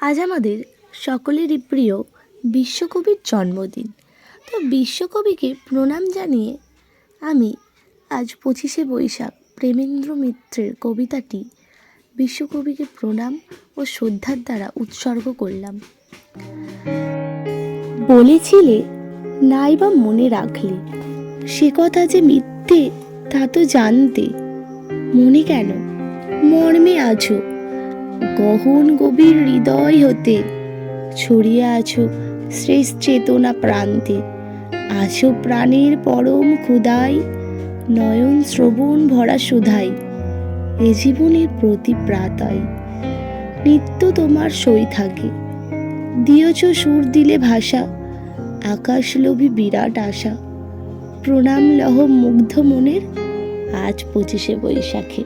আজ আমাদের সকলেরই প্রিয় বিশ্বকবির জন্মদিন। তো বিশ্বকবিকে প্রণাম জানিয়ে আমি আজ পঁচিশে বৈশাখ প্রেমেন্দ্র মিত্রের কবিতাটি বিশ্বকবিকে প্রণাম ও শ্রদ্ধার দ্বারা উৎসর্গ করলাম। বলেছিলে, নাই বা মনে রাখলে, সে কথা যে মিথ্যে তা তো জানতে। মনে কেন? মর্মে আছো গহন গভীর হৃদয় হতে ছড়িয়ে আছো শেষ চেতনা প্রান্তে। আছো প্রাণের পরম ক্ষুদাই নয়ন শ্রবণ ভরা সুধাই এ জীবনের প্রতি প্রাতাই নিত্য তোমার সই থাকে। দিয়েছ সুর দিলে ভাষা, আকাশলোভী বিরাট আশা। প্রণাম লহ মুগ্ধ মনের, আজ পঁচিশে বৈশাখে।